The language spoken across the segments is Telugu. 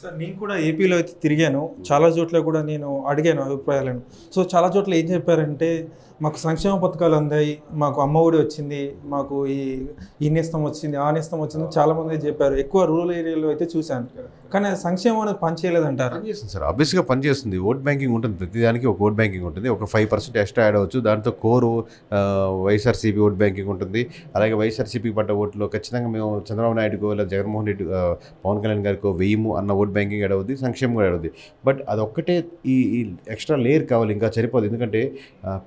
సార్ నేను కూడా ఏపీలో అయితే తిరిగాను. చాలా చోట్ల కూడా నేను అడిగాను అభిప్రాయాలను. సో చాలా చోట్ల ఏం చెప్పారంటే మాకు సంక్షేమ పథకాలు అందాయి మాకు అమ్మఒడి వచ్చింది మాకు ఈ ఈ నేస్తం వచ్చింది ఆ నేస్తం వచ్చింది చాలామంది చెప్పారు. ఎక్కువ రూరల్ ఏరియాలో అయితే చూశాను. కానీ అది సంక్షేమం అనేది పనిచేయలేదంటారు. చేస్తుంది సార్. ఆబ్వియస్గా పనిచేస్తుంది. ఓట్ బ్యాంకింగ్ ఉంటుంది. ప్రతిదానికి ఒక ఓట్ బ్యాంకింగ్ ఉంటుంది. ఒక ఫైవ్ పర్సెంట్ ఎక్స్ట్రా యాడ్ అవ్వచ్చు. దాంతో కోరు వైఎస్ఆర్సీపీ ఓట్ బ్యాంకింగ్ ఉంటుంది. అలాగే వైఎస్ఆర్సీపీ పడ్డ ఓట్లో ఖచ్చితంగా మేము చంద్రబాబు నాయుడుకో లేదా జగన్మోహన్ రెడ్డి పవన్ కళ్యాణ్ గారికో వెయ్యము అన్న ఓట్ బ్యాంకింగ్ యాడ్ అవుద్ది సంక్షేమం కూడా యాడ్ అవుద్ది బట్ అదొక్కటే ఈ ఈ ఎక్స్ట్రా లేయర్ కావాలి ఇంకా సరిపోదు. ఎందుకంటే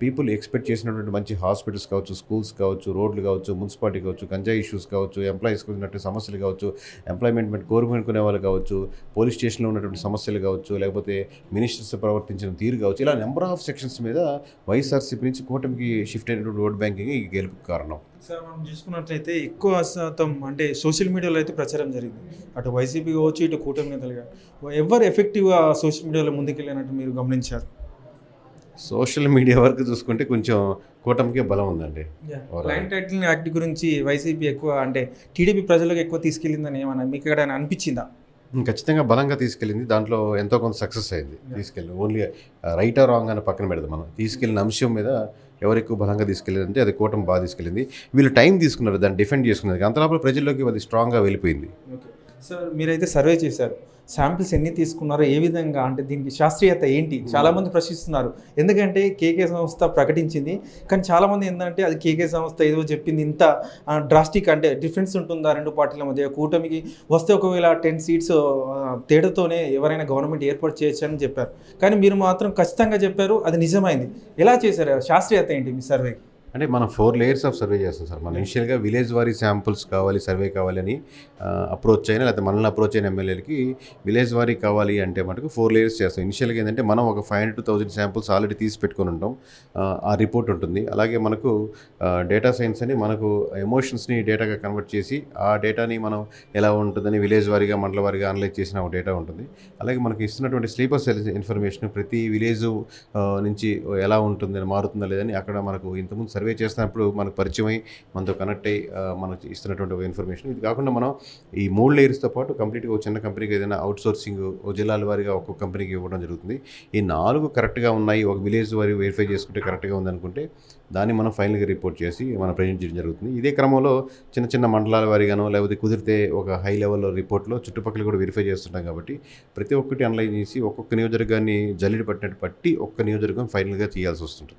పీపుల్ ఎక్స్పెక్ట్ చేసినటువంటి మంచి హాస్పిటల్స్ కావచ్చు స్కూల్స్ కావచ్చు రోడ్లు కావచ్చు మున్సిపాలిటీ కావచ్చు గంజాయి ఇష్యూస్ కావచ్చు ఎంప్లాయీస్ ఉన్నటువంటి సమస్యలు కావచ్చు ఎంప్లాయ్మెంట్ కొనే వాళ్ళు కావచ్చు పోలీస్ స్టేషన్లో ఉన్నటువంటి సమస్యలు కావచ్చు లేకపోతే మినిస్టర్స్ ప్రవర్తించిన తీరు కావచ్చు ఇలా నెంబర్ ఆఫ్ సెక్షన్స్ మీద వైఎస్ఆర్సీపీ నుంచి కూటమికి షిఫ్ట్ అయినటువంటి ఓట్ బ్యాంకింగ్ ఈ గెలుపుకి కారణం. సార్ మనం చూసుకున్నట్లయితే ఎక్కువ శాతం అంటే సోషల్ మీడియాలో అయితే ప్రచారం జరిగింది. అటు వైసీపీ కావచ్చు ఇటు కూటమి నేతలు కానీ ఎవరు ఎఫెక్టివ్గా సోషల్ మీడియాలో ముందుకెళ్ళినట్టు మీరు గమనించారు? సోషల్ మీడియా వరకు చూసుకుంటే కొంచెం కూటమికే బలం ఉందండి. ల్యాండ్ టైటిలింగ్ యాక్ట్ గురించి వైసీపీ ఎక్కువ అంటే టీడీపీ ప్రజలకు ఎక్కువ తీసుకెళ్ళిందని ఏమన్నా మీకు ఎక్కడ అనిపించిందా? ఖచ్చితంగా బలంగా తీసుకెళ్ళింది. దాంట్లో ఎంతో కొంత సక్సెస్ అయింది. తీసుకెళ్ళి ఓన్లీ రైట్ ఆర్ రాంగ్ అని పక్కన పెడదాం మనం. తీసుకెళ్ళిన అంశం మీద ఎవరు ఎక్కువ బలంగా తీసుకెళ్ళారంటే అది కూటమి బాగా తీసుకెళ్ళింది. వీళ్ళు టైం తీసుకున్నారు దాన్ని డిఫెండ్ చేసుకున్నారు. అంతలోపల ప్రజల్లోకి అది స్ట్రాంగ్గా వెళ్ళిపోయింది. సార్ మీరైతే సర్వే చేశారు. శాంపిల్స్ ఎన్ని తీసుకున్నారో ఏ విధంగా? అంటే దీనికి శాస్త్రీయత ఏంటి? చాలామంది ప్రశ్నిస్తున్నారు. ఎందుకంటే కేకే సంస్థ ప్రకటించింది. కానీ చాలామంది ఏంటంటే అది కేకే సంస్థ ఏదో చెప్పింది ఇంత డ్రాస్టిక్ అంటే డిఫరెన్స్ ఉంటుందా రెండు పార్టీల మధ్య? కూటమికి వస్తే ఒకవేళ టెన్ సీట్స్ తేడాతోనే ఎవరైనా గవర్నమెంట్ ఏర్పాటు చేయొచ్చు అని చెప్పారు. కానీ మీరు మాత్రం ఖచ్చితంగా చెప్పారు అది నిజమైంది. ఎలా చేశారు? శాస్త్రీయత ఏంటి మీ సర్వే అంటే మనం ఫోర్ లేయర్స్ ఆఫ్ సర్వే చేస్తాం సార్. మనం ఇనిషియల్గా విలేజ్ వారీ శాంపుల్స్ కావాలి సర్వే కావాలని అప్రోచ్ అయినా లేకపోతే మనల్ని అప్రోచ్ అయిన ఎమ్మెల్యేలకి విలేజ్ వారి కావాలి అంటే మటుకు ఫోర్ లేయర్స్ చేస్తాం. ఇనిషియల్గా ఏంటంటే మనం ఒక five hundred thousand samples already తీసి పెట్టుకొని ఉంటాం. ఆ, రిపోర్ట్ ఉంటుంది. అలాగే మనకు డేటా సైన్స్ అని మనకు ఎమోషన్స్ని డేటాగా కన్వర్ట్ చేసి ఆ డేటాని మనం ఎలా ఉంటుందని విలేజ్ వారిగా మండల వారిగా అనలైజ్ చేసిన ఒక డేటా ఉంటుంది. అలాగే మనకి ఇస్తున్నటువంటి స్లీపర్ సెల్ ఇన్ఫర్మేషన్ ప్రతి విలేజ్ నుంచి ఎలా ఉంటుంది మారుతుందా లేదని అక్కడ మనకు ఇంతకుముందు సర్వే చేస్తున్నప్పుడు మనకు పరిచయం అయ్యి మనతో కనెక్ట్ అయ్యి మనకు ఇస్తున్నటువంటి ఒక ఇన్ఫర్మేషన్ ఇది కాకుండా మనం ఈ మూడు లేయర్స్తో పాటు కంప్లీట్గా ఒక చిన్న కంపెనీకి ఏదైనా అవుట్ సోర్సింగ్ ఒక జిల్లాల వారిగా ఒక్కొక్క కంపెనీకి ఇవ్వడం జరుగుతుంది. ఈ నాలుగు కరెక్ట్గా ఉన్నాయి. ఒక విలేజ్ వారి వెరిఫై చేసుకుంటే కరెక్ట్గా ఉందనుకుంటే దాన్ని మనం ఫైనల్గా రిపోర్ట్ చేసి మనం ప్రజెంట్ చేయడం జరుగుతుంది. ఇదే క్రమంలో చిన్న చిన్న మండలాల వారిగానో లేకపోతే కుదిరితే ఒక హై లెవెల్లో రిపోర్ట్లో చుట్టుపక్కల కూడా వెరిఫై చేస్తుంటాం కాబట్టి ప్రతి ఒక్కటి అనలైజ్ చేసి ఒక్కొక్క నియోజకవర్గాన్ని జల్లిడి పట్టినట్టు పట్టి ఒక్క నియోజకవర్గం ఫైనల్గా చేయాల్సి వస్తుంటుంది.